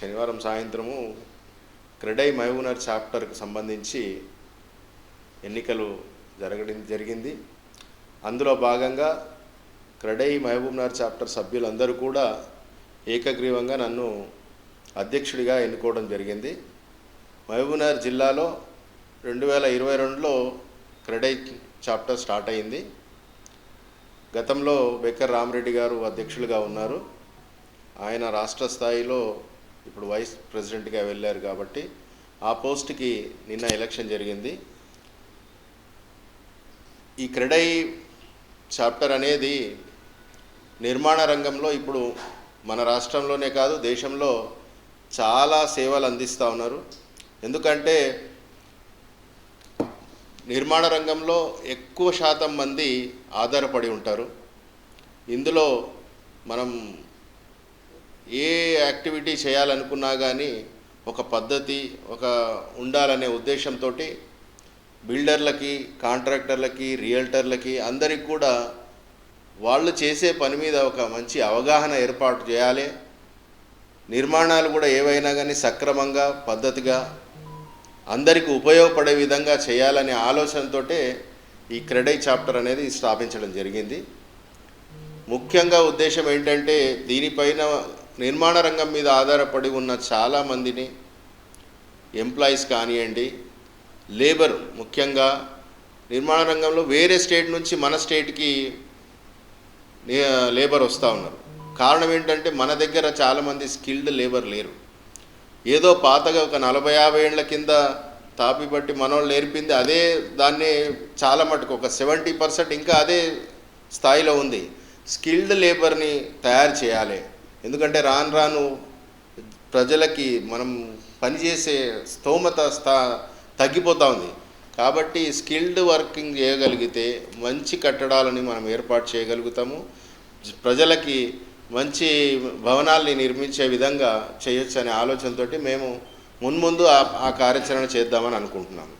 శనివారం సాయంత్రము క్రెడై మహబూనర్ చాప్టర్కి సంబంధించి ఎన్నికలు జరగడం జరిగింది. అందులో భాగంగా క్రెడై మహబూబ్నగర్ చాప్టర్ సభ్యులందరూ కూడా ఏకగ్రీవంగా నన్ను అధ్యక్షుడిగా ఎన్నుకోవడం జరిగింది. మహబూబ్నగర్ జిల్లాలో రెండు వేల ఇరవై రెండులో క్రెడై చాప్టర్ స్టార్ట్ అయింది. గతంలో బెక్కర్ రామరెడ్డి గారు అధ్యక్షులుగా ఉన్నారు. ఆయన రాష్ట్ర స్థాయిలో ఇప్పుడు వైస్ ప్రెసిడెంట్గా వెళ్ళారు కాబట్టి ఆ పోస్ట్కి నిన్న ఎలక్షన్ జరిగింది. ఈ క్రెడై చాప్టర్ అనేది నిర్మాణ రంగంలో ఇప్పుడు మన రాష్ట్రంలోనే కాదు దేశంలో చాలా సేవలు అందిస్తూ ఉన్నారు. ఎందుకంటే నిర్మాణ రంగంలో ఎక్కువ శాతం మంది ఆధారపడి ఉంటారు. ఇందులో మనం ఏ యాక్టివిటీ చేయాలనుకున్నా కానీ ఒక పద్ధతి ఒక ఉండాలనే ఉద్దేశంతో బిల్డర్లకి కాంట్రాక్టర్లకి రియల్టర్లకి అందరికి కూడా వాళ్ళు చేసే పని మీద ఒక మంచి అవగాహన ఏర్పాటు చేయాలి. నిర్మాణాలు కూడా ఏవైనా కానీ సక్రమంగా పద్ధతిగా అందరికీ ఉపయోగపడే విధంగా చేయాలనే ఆలోచనతోటే ఈ క్రెడై చాప్టర్ అనేది స్థాపించడం జరిగింది. ముఖ్యంగా ఉద్దేశం ఏంటంటే దీనిపైన నిర్మాణ రంగం మీద ఆధారపడి ఉన్న చాలామందిని ఎంప్లాయీస్ కానివ్వండి లేబర్ ముఖ్యంగా నిర్మాణ రంగంలో వేరే స్టేట్ నుంచి మన స్టేట్కి లేబర్ వస్తూ ఉన్నారు. కారణం ఏంటంటే మన దగ్గర చాలామంది స్కిల్డ్ లేబర్ లేరు. ఏదో పాతగా ఒక నలభై యాభై ఏళ్ళ కింద తాపి బట్టి మనోళ్ళు నేర్పింది అదే దాన్ని చాలా మటుకు ఒక సెవెంటీ పర్సెంట్ ఇంకా అదే స్థాయిలో ఉంది. స్కిల్డ్ లేబర్ని తయారు చేయాలి. ఎందుకంటే రాను రాను ప్రజలకి మనం పనిచేసే స్తోమత స్థా తగ్గిపోతూ ఉంది. కాబట్టి స్కిల్డ్ వర్కింగ్ చేయగలిగితే మంచి కట్టడాలని మనం ఏర్పాటు చేయగలుగుతాము. ప్రజలకి మంచి భవనాల్ని నిర్మించే విధంగా చేయొచ్చు అనే ఆలోచనతోటి మేము మున్ముందు ఆ ఆ కార్యాచరణ చేద్దామని అనుకుంటున్నాము.